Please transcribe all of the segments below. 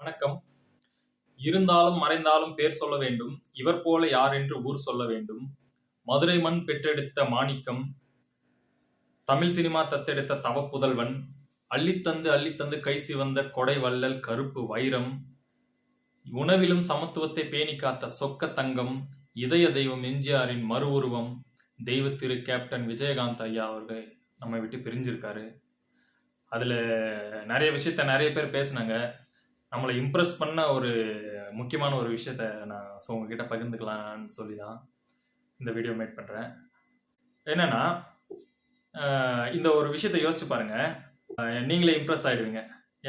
வணக்கம். இருந்தாலும் மறைந்தாலும் பேர் சொல்ல வேண்டும். இவர் போல யார் என்று ஊர் சொல்ல வேண்டும். மதுரை மண் பெற்றெடுத்த மாணிக்கம் தமிழ் சினிமா தத்தெடுத்த தவப்புதல்வன் அள்ளித்தந்து அள்ளித்தந்து கை சிவந்த கொடை வள்ளல் கருப்பு வைரம் உணவிலும் சமத்துவத்தை பேணி காத்த சொக்க தங்கம் இதய தெய்வம் எம்ஜிஆரின் மறு உருவம் தெய்வ திரு கேப்டன் விஜயகாந்த் ஐயா அவர்கள் நம்மை விட்டு பிரிஞ்சிருக்காரு. அதில் நிறைய விஷயத்த நிறைய பேர் பேசினாங்க. நம்மளை இம்ப்ரெஸ் பண்ண ஒரு முக்கியமான ஒரு விஷயத்த நான் ஸோ உங்ககிட்ட பகிர்ந்துக்கலாம்னு சொல்லி தான் இந்த வீடியோ மேட் பண்ணுறேன் என்னன்னா இந்த ஒரு விஷயத்த யோசிச்சு பாருங்க. நீங்களே இம்ப்ரெஸ் ஆயிடுவீங்க.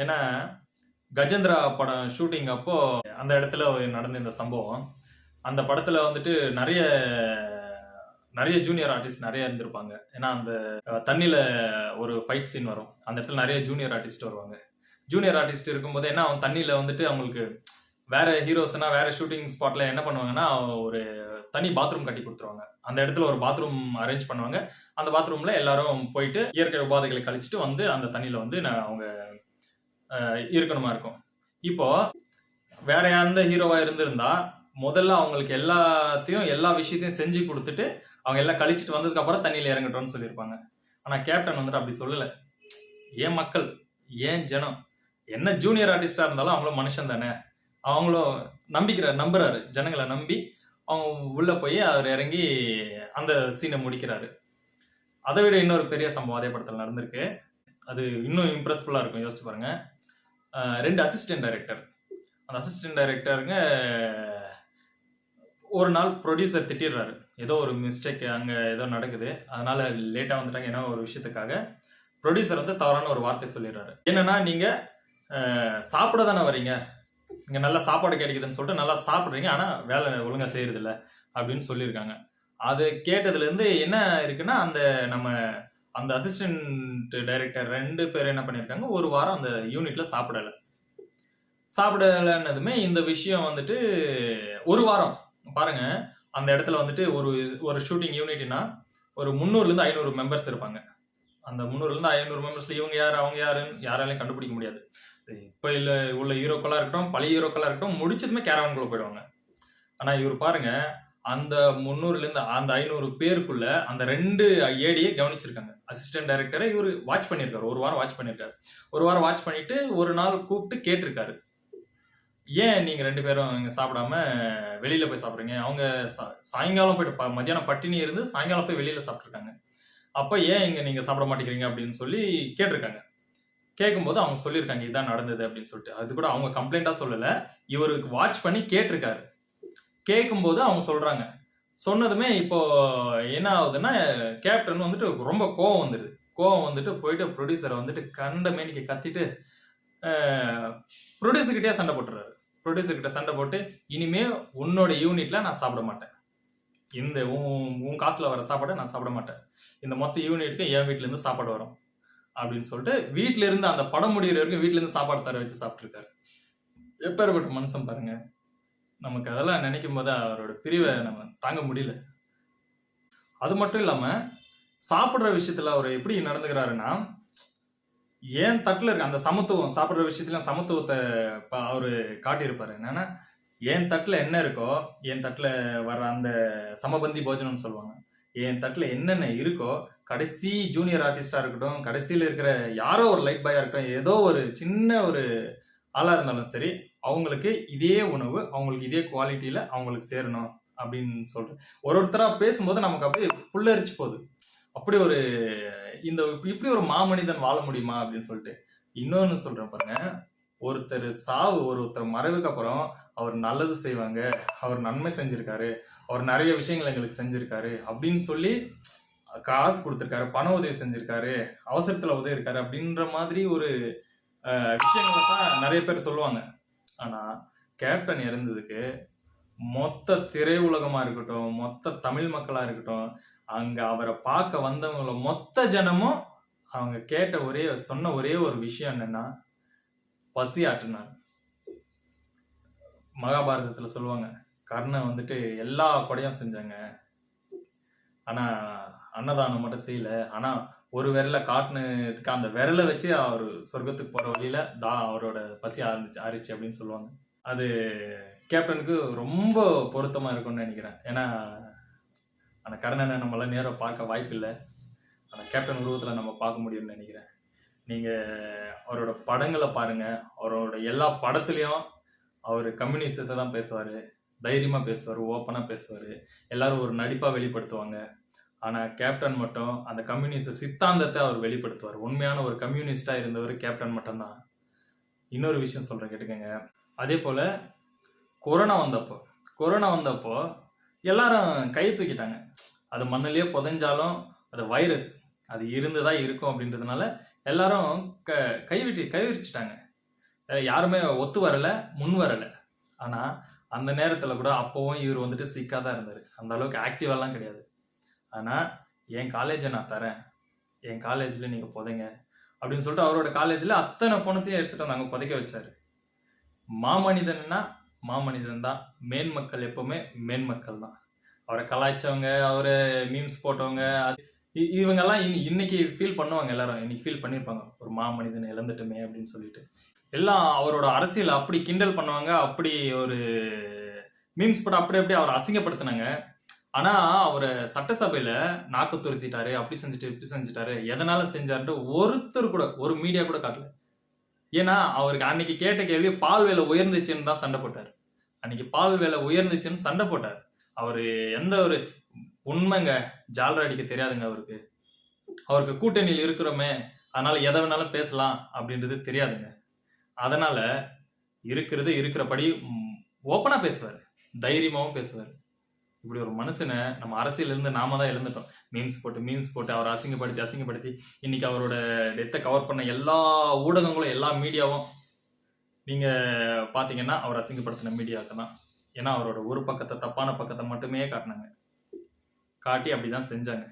ஏன்னா கஜேந்திரா படம் ஷூட்டிங் அப்போ அந்த இடத்துல நடந்த இந்த சம்பவம். அந்த படத்தில் வந்துட்டு நிறைய நிறைய ஜூனியர் ஆர்டிஸ்ட் நிறைய இருந்திருப்பாங்க. ஏன்னா அந்த தண்ணியில் ஒரு ஃபைட் சீன் வரும். அந்த இடத்துல நிறைய ஜூனியர் ஆர்டிஸ்ட் வருவாங்க. ஜூனியர் ஆர்டிஸ்ட் இருக்கும்போது என்ன அவன் தண்ணியில் வந்துட்டு அவங்களுக்கு வேற ஹீரோஸ்னா வேற ஷூட்டிங் ஸ்பாட்ல என்ன பண்ணுவாங்கன்னா ஒரு தனி பாத்ரூம் கட்டி கொடுத்துருவாங்க. அந்த இடத்துல ஒரு பாத்ரூம் அரேஞ்ச் பண்ணுவாங்க. அந்த பாத்ரூம்ல எல்லாரும் போயிட்டு இயற்கை உபாதைகளை கழிச்சிட்டு வந்து அந்த தண்ணியில வந்து நான் அவங்க இருக்கணுமா இருக்கும். இப்போ வேற எந்த ஹீரோவா இருந்திருந்தா முதல்ல அவங்களுக்கு எல்லாத்தையும் எல்லா விஷயத்தையும் செஞ்சு கொடுத்துட்டு அவங்க எல்லாம் கழிச்சிட்டு வந்ததுக்கு அப்புறம் தண்ணியில இறங்கட்டும்னு சொல்லியிருப்பாங்க. ஆனா கேப்டன் வந்துட்டு அப்படி சொல்லல. ஏன் மக்கள்? ஏன் ஜனம்? என்ன ஜூனியர் ஆர்டிஸ்டா இருந்தாலும் அவங்களும் மனுஷன் தானே? அவங்களும் நம்பிக்கிறார் நம்புறாரு. ஜனங்களை நம்பி அவங்க உள்ள போய் அவர் இறங்கி அந்த சீனை முடிக்கிறாரு. அதை விட இன்னொரு பெரிய சம்பவம் அதே படத்தில் நடந்திருக்கு. அது இன்னும் இம்ப்ரெஸ்ஃபுல்லாக இருக்கும். யோசிச்சு பாருங்க. ரெண்டு அசிஸ்டன்ட் டைரக்டர் அந்த அசிஸ்டன்ட் டைரக்டருங்க ஒரு நாள் ப்ரொடியூசர் திட்டிடுறாரு. ஏதோ ஒரு மிஸ்டேக் அங்கே ஏதோ நடக்குது. அதனால லேட்டாக வந்துட்டாங்க. ஏன்னா ஒரு விஷயத்துக்காக. ப்ரொடியூசர் வந்து தவறான ஒரு வார்த்தை சொல்லிடுறாரு. என்னன்னா நீங்கள் சாப்பிட தானே வரீங்க? இங்கே நல்லா சாப்பாடு கிடைக்குதுன்னு சொல்லிட்டு நல்லா சாப்பிட்றீங்க. ஆனால் வேலை ஒழுங்காக செய்கிறதில்ல அப்படின்னு சொல்லியிருக்காங்க. அது கேட்டதுலேருந்து என்ன இருக்குன்னா அந்த நம்ம அந்த அசிஸ்டன்ட் டைரக்டர் ரெண்டு பேர் என்ன பண்ணியிருக்காங்க ஒரு வாரம் அந்த யூனிட்ல சாப்பிடலை. சாப்பிடலன்னதுமே இந்த விஷயம் வந்துட்டு ஒரு வாரம். பாருங்க அந்த இடத்துல வந்துட்டு ஒரு ஒரு ஷூட்டிங் யூனிட்னா ஒரு முந்நூறுலேருந்து ஐநூறு மெம்பர்ஸ் இருப்பாங்க. அந்த முந்நூறுலேருந்து ஐநூறு மெம்பர்ஸ்ல இவங்க யார் அவங்க யாருன்னு யாராலையும் கண்டுபிடிக்க முடியாது. இப்போ இல்லை உள்ள ஹீரோக்களாக இருக்கட்டும் பழைய ஹீரோக்களாக இருக்கட்டும் முடிச்சதுமே கேரவன்குள்ள போயிடுவாங்க. ஆனால் இவர் பாருங்க அந்த முந்நூறுலேருந்து அந்த ஐநூறு பேருக்குள்ள அந்த ரெண்டு ஏடியை கவனிச்சிருக்காங்க. அசிஸ்டன்ட் டைரக்டரை இவர் வாட்ச் பண்ணியிருக்காரு. ஒரு வாரம் வாட்ச் பண்ணியிருக்காரு. ஒரு வாரம் வாட்ச் பண்ணிட்டு ஒரு நாள் கூப்பிட்டு கேட்டிருக்காரு. ஏன் நீங்கள் ரெண்டு பேரும் இங்கே சாப்பிடாம வெளியில் போய் சாப்பிட்றீங்க? அவங்க சா- சாயங்காலம் போயிட்டு ப- மத்தியானம் பட்டினி இருந்து சாயங்காலம் போய் வெளியில் சாப்பிட்ருக்காங்க அப்போ ஏன் இங்கே நீங்கள் சாப்பிட மாட்டேங்கிறீங்க அப்படின்னு சொல்லி கேட்டிருக்காங்க. கேட்கும்போது அவங்க சொல்லியிருக்காங்க இதான் நடந்தது அப்படின்னு சொல்லிட்டு. அது கூட அவங்க கம்ப்ளைண்டா சொல்லல. இவருக்கு வாட்ச் பண்ணி கேட்டிருக்காரு. கேட்கும்போது அவங்க சொல்றாங்க. சொன்னதுமே இப்போ என்ன ஆகுதுன்னா கேப்டன் வந்துட்டு ரொம்ப கோவம் வந்துடுது கோவம் வந்துட்டு போயிட்டு ப்ரொடியூசரை வந்துட்டு கண்ட மேனிக்கு கத்திட்டு ப்ரொடியூசர்கிட்டயே சண்டை போட்டுறாரு. ப்ரொடியூசர்கிட்ட சண்டை போட்டு இனிமே உன்னோட யூனிட்ல நான் சாப்பிட மாட்டேன். இந்த உன் உன் காசுல வர சாப்பாடை நான் சாப்பிட மாட்டேன். இந்த மொத்த யூனிட்டுக்கு என் வீட்ல இருந்து சாப்பாடு வரும். அப்படின்னு சொல்லிட்டு வீட்டுல இருந்து அந்த படம் முடிகிற வரைக்கும் வீட்டுல இருந்து சாப்பாடு தர வச்சு சாப்பிட்டுருக்காரு. எப்பேற்பட்ட மனுஷன் பாருங்க. நமக்கு அதெல்லாம் நினைக்கும் போது அவரோட பிரிவை நம்ம தாங்க முடியல. அது மட்டும் இல்லாம சாப்பிட்ற விஷயத்துல அவர் எப்படி நடந்துக்கிறாருன்னா ஏன் தட்டுல இருக்க அந்த சமத்துவம் சாப்பிட்ற விஷயத்துல சமத்துவத்தை அவரு காட்டியிருப்பாரு. என்னன்னா என் தட்டுல என்ன இருக்கோ என் தட்டுல வர்ற அந்த சமபந்தி போஜனம்னு சொல்லுவாங்க. என் தட்டில் என்னென்ன இருக்கோ கடைசி ஜூனியர் ஆர்டிஸ்டாக இருக்கட்டும் கடைசியில் இருக்கிற யாரோ ஒரு லைட் பாயாக இருக்கட்டும் ஏதோ ஒரு சின்ன ஒரு ஆளாக இருந்தாலும் சரி அவங்களுக்கு இதே உணவு அவங்களுக்கு இதே குவாலிட்டியில் அவங்களுக்கு சேரணும் அப்படின்னு சொல்கிறேன் ஒரு ஒருத்தராக பேசும்போது நமக்கு அப்படியே புல்லரிச்சு போகுது. அப்படி ஒரு இந்த இப்படி ஒரு மாமனிதன் வாழ முடியுமா அப்படின்னு சொல்லிட்டு. இன்னொன்று சொல்கிறேன் பாருங்க. ஒருத்தர் சாவு ஒருத்தர் மறைவுக்கு அப்புறம் அவர் நல்லது செய்வாங்க அவர் நன்மை செஞ்சிருக்காரு அவர் நிறைய விஷயங்கள் எங்களுக்கு செஞ்சிருக்காரு அப்படின்னு சொல்லி காசு கொடுத்துருக்காரு பண உதவி செஞ்சிருக்காரு அவசரத்துல உதவி இருக்காரு அப்படின்ற மாதிரி ஒரு விஷயங்களை தான் நிறைய பேர் சொல்லுவாங்க. ஆனா கேப்டன் இறந்ததுக்கு மொத்த திரையுலகமாக இருக்கட்டும் மொத்த தமிழ் மக்களா இருக்கட்டும் அங்க அவரை பார்க்க வந்தவங்கள மொத்த ஜனமும் அவங்க கேட்ட ஒரே சொன்ன ஒரே ஒரு விஷயம் என்னன்னா பசி ஆட்டினான் மகாபாரதத்தில் சொல்லுவாங்க கர்ணன் வந்துட்டு எல்லா கொடையும் செஞ்சாங்க. ஆனால் அன்னதானம் மட்டும் செய்யல. ஆனால் ஒரு விரல காட்டுனதுக்கு அந்த விரலை வச்சு அவர் சொர்க்கத்துக்கு போகிற வழியில் தான் அவரோட பசி ஆரம்பிச்சு ஆரிச்சு அப்படின்னு சொல்லுவாங்க. அது கேப்டனுக்கு ரொம்ப பொருத்தமாக இருக்கும்னு நினைக்கிறேன். ஏன்னா அந்த கர்ணனை நம்மளால் நேராக பார்க்க வாய்ப்பில்லை. அந்த கேப்டன் உருவத்தில் நம்ம பார்க்க முடியும்னு நினைக்கிறேன். நீங்க அவரோட படங்களை பாருங்க. அவரோட எல்லா படத்துலயும் அவர் கம்யூனிசத்தை தான் பேசுவாரு. தைரியமா பேசுவார் ஓப்பனா பேசுவார். எல்லாரும் ஒரு நடிப்பா வெளிப்படுத்துவாங்க. ஆனா கேப்டன் மட்டும் அந்த கம்யூனிஸ்ட சித்தாந்தத்தை அவர் வெளிப்படுத்துவார். உண்மையான ஒரு கம்யூனிஸ்டா இருந்தவர் கேப்டன் மட்டும்தான். இன்னொரு விஷயம் சொல்றேன் கேட்டுக்கங்க. அதே போல கொரோனா வந்தப்போ கொரோனா வந்தப்போ எல்லாரும் கை தூக்கிட்டாங்க. அது மண்ணிலேயே புதைஞ்சாலும் அது வைரஸ் அது இருந்து தான் இருக்கும் அப்படின்றதுனால எல்லாரும் க கைவிட்டு கைவிரிச்சிட்டாங்க. யாருமே ஒத்து வரலை முன் வரலை. ஆனால் அந்த நேரத்தில் கூட அப்பவும் இவர் வந்துட்டு சிக்காக தான் இருந்தார். அந்த அளவுக்கு ஆக்டிவாலாம் கிடையாது. ஆனால் என் காலேஜை நான் தரேன். என் காலேஜில் நீங்கள் புதைங்க. அப்படின்னு சொல்லிட்டு அவரோட காலேஜில் அத்தனை பணத்தையும் எடுத்துகிட்டு வந்தாங்க புதைக்க வச்சார். மாமனிதன்னா மாமனிதன் தான். மேன்மக்கள் எப்போவுமே மேன்மக்கள் தான். அவரை கலாய்ச்சவங்க அவரை மீம்ஸ் போட்டவங்க அது இவங்கெல்லாம் இனி இன்னைக்கு ஃபீல் பண்ணுவாங்க எல்லாரும். இன்னைக்கு ஃபீல் பண்ணியிருப்பாங்க ஒரு மாமனிதன் இழந்துட்டுமே அப்படின்னு சொல்லிட்டு. எல்லாம் அவரோட அரசியல் அப்படி கிண்டல் பண்ணுவாங்க. அப்படி ஒரு மீம்ஸ் போட்டு அப்படி அப்படி அவரை அசிங்கப்படுத்தினாங்க. ஆனா அவரை சட்டசபையில நாக்கு துருத்திட்டாரு அப்படி செஞ்சுட்டு இப்படி செஞ்சுட்டாரு எதனால செஞ்சாருன்ட்டு ஒருத்தர் கூட ஒரு மீடியா கூட காட்டல. ஏன்னா அவருக்கு அன்னைக்கு கேட்ட கேள்வி பால் வேலை உயர்ந்துச்சுன்னு தான் சண்டை போட்டார். அன்னைக்கு பால் வேலை உயர்ந்துச்சுன்னு சண்டை போட்டார். அவர் எந்த ஒரு உண்மைங்க. ஜாலரா அடிக்க தெரியாதுங்க அவருக்கு. அவருக்கு கூட்டணியில் இருக்கிறோமே அதனால எதை வேணாலும் பேசலாம் அப்படின்றது தெரியாதுங்க. அதனால இருக்கிறது இருக்கிறபடி ஓப்பனாக பேசுவார். தைரியமாகவும் பேசுவார். இப்படி ஒரு மனுஷனை நம்ம அரசியலிருந்து நாம தான் இழந்துட்டோம். மீம்ஸ் போட்டு மீம்ஸ் போட்டு அவரை அசிங்கப்படுத்தி அசிங்கப்படுத்தி இன்னைக்கு அவரோட டெத்தை கவர் பண்ண எல்லா ஊடகங்களும் எல்லா மீடியாவும் நீங்கள் பார்த்தீங்கன்னா அவர் அசிங்கப்படுத்தின மீடியாவுக்கு தான் ஏன்னா அவரோட ஒரு பக்கத்தை தப்பான பக்கத்தை மட்டுமே காட்டினாங்க. காட்டி அப்படிதான் செஞ்சாங்க.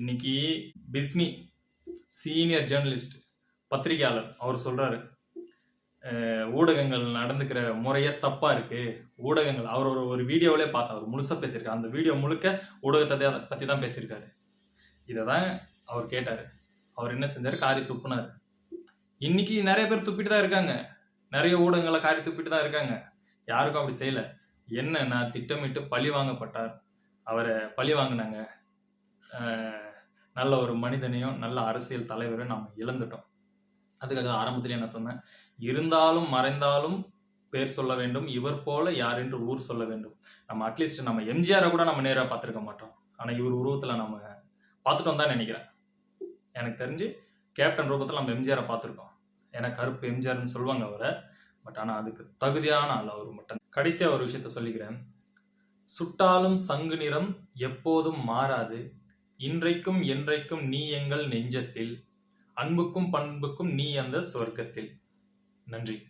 இன்னைக்கு பிஸ்மி சீனியர் ஜேர்னலிஸ்ட் பத்திரிகையாளர் அவர் சொல்றாரு ஊடகங்கள் நடந்துக்கிற முறையே தப்பா இருக்கு. ஊடகங்கள் அவர் ஒரு ஒரு வீடியோவிலே பார்த்தா அவர் முழுசா பேசியிருக்காரு. அந்த வீடியோ முழுக்க ஊடகத்தை பத்தி தான் பேசியிருக்காரு. இதை தான் அவர் கேட்டார். அவர் என்ன செஞ்சார்? காரி துப்புனார். இன்னைக்கு நிறைய பேர் துப்பிட்டு தான் இருக்காங்க. நிறைய ஊடகங்களை காரி துப்பிட்டு தான் இருக்காங்க. யாருக்கும் அப்படி செய்யல. நான் திட்டமிட்டு பழி வாங்கப்பட்டார்? அவரை பழி வாங்கினாங்க. நல்ல ஒரு மனிதனையும் நல்ல அரசியல் தலைவரையும் நம்ம இழந்துட்டோம். அதுக்காக ஆரம்பத்திலேயே நான் சொன்னேன். இருந்தாலும் மறைந்தாலும் பேர் சொல்ல வேண்டும். இவர் போல யார் என்று ஊர் சொல்ல வேண்டும். நம்ம அட்லீஸ்ட் நம்ம எம்ஜிஆரை கூட நம்ம நேராக பார்த்துருக்க மாட்டோம். ஆனால் இவர் உருவத்தில் நம்ம பார்த்துட்டோம் தான் நினைக்கிறேன். எனக்கு தெரிஞ்சு கேப்டன் ரூபத்தில் நம்ம எம்ஜிஆரை பார்த்துருக்கோம். ஏன்னா கருப்பு எம்ஜிஆர்னு சொல்லுவாங்க அவரை. பட் ஆனால் அதுக்கு தகுதியான ஆள் அவர் மட்டும் கடைசியாக ஒரு விஷயத்த சொல்லிக்கிறேன். சுட்டாலும் சங்கு நிறம் எப்போதும் மாறாது. இன்றைக்கும் என்றைக்கும் நீ எங்கள் நெஞ்சத்தில் அன்புக்கும் பண்புக்கும் நீ அந்த சொர்க்கத்தில் நன்றி.